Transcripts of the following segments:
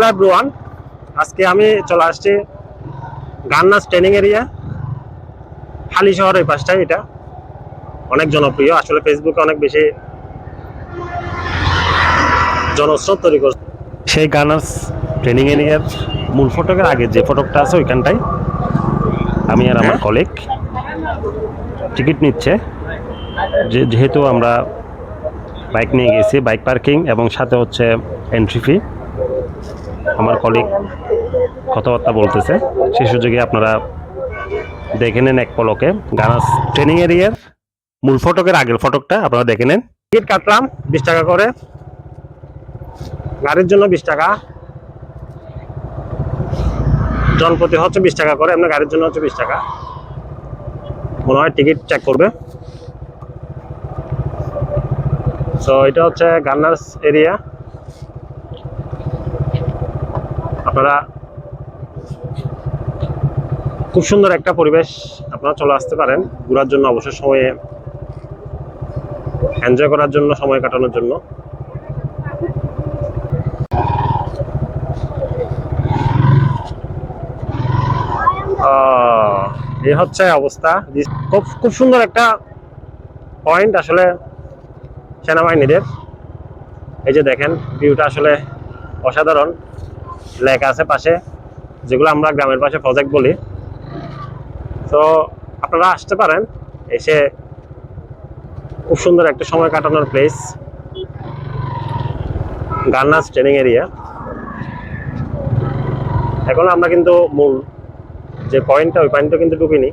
Hello everyone আজকে আমি চলে আসছি গান্নাস ট্রেনিং এরিয়া। হালি শহর এই পাশটায় এটা। অনেক জনপ্রিয়। আসলে ফেসবুকে অনেক বেশি জনস্রোত তৈরি করছে। সেই গানার্স ট্রেনিং এরিয়ার মূল ফটকের আগে যে ফটকটা আছে ওইখানটায় আমি আর আমার কলিগ টিকিট নিচ্ছে। যে যেহেতু আমরা বাইক নিয়ে গেছি বাইক পার্কিং এবং সাথে হচ্ছে এন্ট্রি ফি আমার কলিগ কথাবার্তা বলতেছে। সেই সুযোগে আপনারা দেখে নেন এক পলকে। গানাস ট্রেনিং এরিয়ার মূল ফটকের আগের ফটকটা, আপনারা দেখে নেন। টিকিট কাটলাম, বিশ টাকা করে। গাড়ির জন্য বিশ টাকা। জনপ্রতি হচ্ছে বিশ টাকা করে, আপনার গাড়ির জন্য হচ্ছে বিশ টাকা। মনে হয় টিকিট চেক করবে। সো এটা হচ্ছে গান্নার্স এরিয়া আপনারা খুব সুন্দর একটা পরিবেশ আপনারা চলে আসতে পারেন, ঘোরার জন্য অবসর সময়ে এনজয় করার জন্য, সময় কাটানোর জন্য। এই হচ্ছে অবস্থা। খুব খুব সুন্দর একটা পয়েন্ট আসলে সেনাবাহিনীদের। এই যে দেখেন ভিউটা আসলে অসাধারণ। লেক আছে পাশে, যেগুলো আমরা গ্রামের পাশে প্রজেক্ট বলি। তো আপনারা আসতে পারেন, এসে খুব সুন্দর একটা সময় কাটানোর প্লেস গান্নাস ট্রেনিং এরিয়া এখন আমরা কিন্তু মূল যে পয়েন্টটা ওই পয়েন্টটা কিন্তু ঢুকিনি।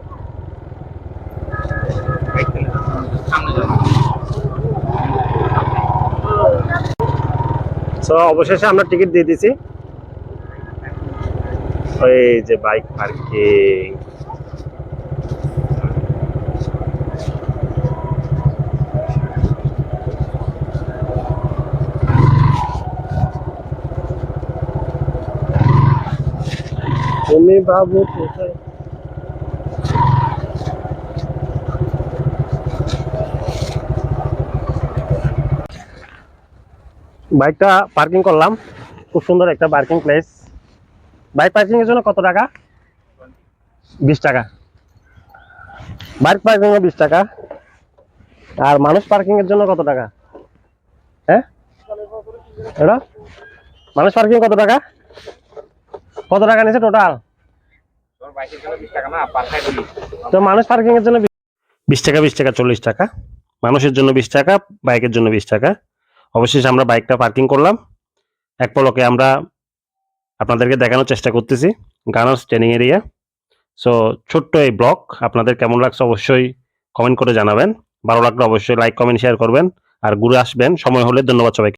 সো অবশেষে আমরা টিকিট দিয়ে দিছি ওই যে বাইক পার্কিং তুমি বাবু, কোথায়? বাইকটা পার্কিং করলাম। খুব সুন্দর একটা পার্কিং প্লেস বাইক পার্কিং এর জন্য কত টাকা? বিশ টাকা। বাইক পার্কিং এ বিশ টাকা। আর মানুষ পার্কিং এর জন্য কত টাকা? হ্যাঁ? এটা? মানুষ পার্কিং কত টাকা? কত টাকা নিয়েছে টোটাল তো মানুষ পার্কিং এর জন্য বিশ টাকা বিশ টাকা চল্লিশ টাকা। মানুষের জন্য বিশ টাকা বাইকের জন্য বিশ টাকা। অবশেষে আমরা বাইকটা পার্কিং করলাম। এক পলকে আমরা আপনাদেরকে দেখানোর চেষ্টা করতেছি গানার্স ট্রেনিং এরিয়া সো ছোট্ট এই ব্লক আপনাদের কেমন লাগছে অবশ্যই কমেন্ট করে জানাবেন। ভালো লাগলে অবশ্যই লাইক কমেন্ট শেয়ার করবেন। আর ঘুরে আসবেন। সময় হলে ধন্যবাদ সবাইকে।